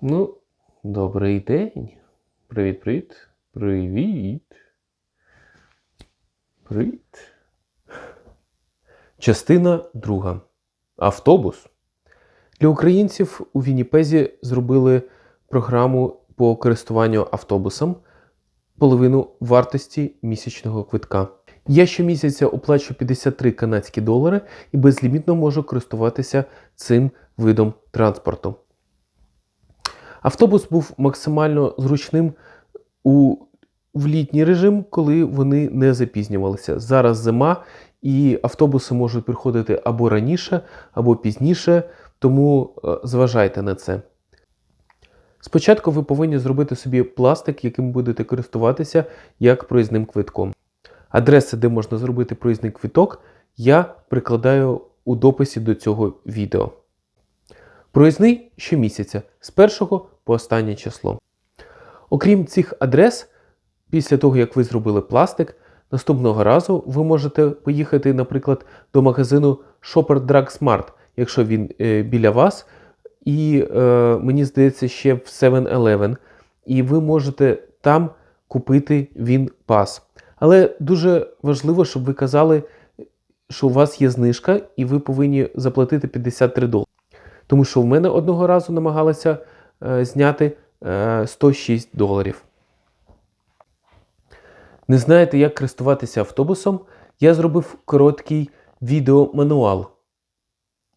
Ну, добрий день. Привіт, привіт. Привіт. Привіт. Частина друга. Автобус. Для українців у Вінніпезі зробили програму по користуванню автобусом половину вартості місячного квитка. Я щомісяця оплачу 53 канадські долари і безлімітно можу користуватися цим видом транспорту. Автобус був максимально зручним у в літній режим, коли вони не запізнювалися. Зараз зима, і автобуси можуть приходити або раніше, або пізніше, тому е, зважайте на це. Спочатку ви повинні зробити собі пластик, яким будете користуватися як проїзним квитком. Адреси, де можна зробити проїзний квиток, я прикладаю у дописі до цього відео. Проїзний щомісяця з 1 по останнє число. Окрім цих адрес, після того, як ви зробили пластик, наступного разу ви можете поїхати, наприклад, до магазину Shopper Drug Smart, якщо він е, біля вас, і е, мені здається, ще в 7-Eleven, і ви можете там купити він пас. Але дуже важливо, щоб ви казали, що у вас є знижка, і ви повинні заплатити 53 долари. Тому що в мене одного разу намагалися е, зняти е, 106 доларів. Не знаєте, як користуватися автобусом? Я зробив короткий відеомануал,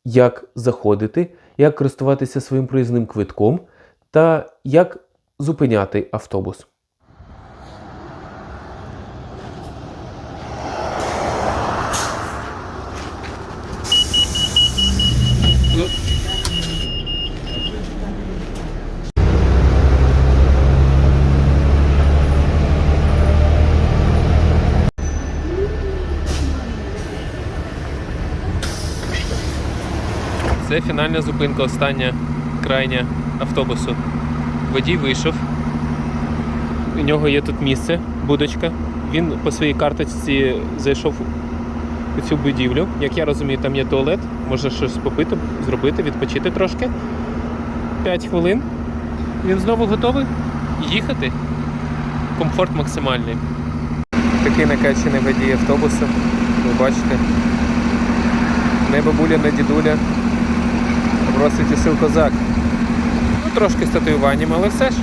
як заходити, як користуватися своїм проїзним квитком та як зупиняти автобус. Це фінальна зупинка, остання крайня автобусу. Водій вийшов. У нього є тут місце, будочка. Він по своїй карточці зайшов у цю будівлю. Як я розумію, там є туалет, може щось попити, зробити, відпочити трошки. 5 хвилин. Він знову готовий їхати. Комфорт максимальний. Такий накачаний водій автобусу. Ви бачите. Не бабуля, не дідуля. Просить усил козак. Ну, трошки з татуюванням, але все ж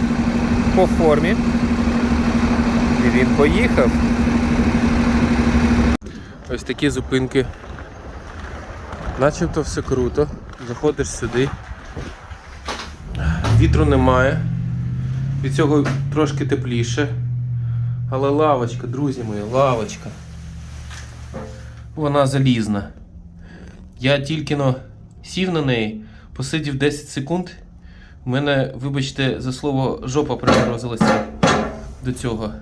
по формі. І він поїхав. Ось такі зупинки. Начебто все круто. Заходиш сюди. Вітру немає. Від цього трошки тепліше. Але лавочка, друзі мої, лавочка. Вона залізна. Я тільки сів на неї, посидів 10 секунд. У мене, вибачте, за слово жопа приморозилася до цього.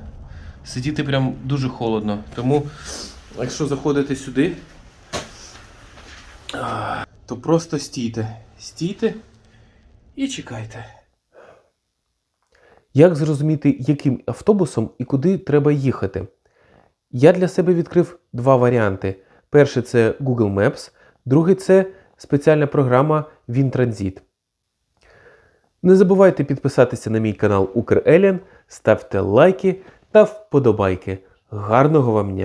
Сидіти прям дуже холодно. Тому, якщо заходите сюди, то просто стійте. Стійте і чекайте. Як зрозуміти, яким автобусом і куди треба їхати? Я для себе відкрив два варіанти. Перший це Google Maps, другий це спеціальна програма Вінтранзіт. Не забувайте підписатися на мій канал Укрелін, ставте лайки та вподобайки. Гарного вам дня!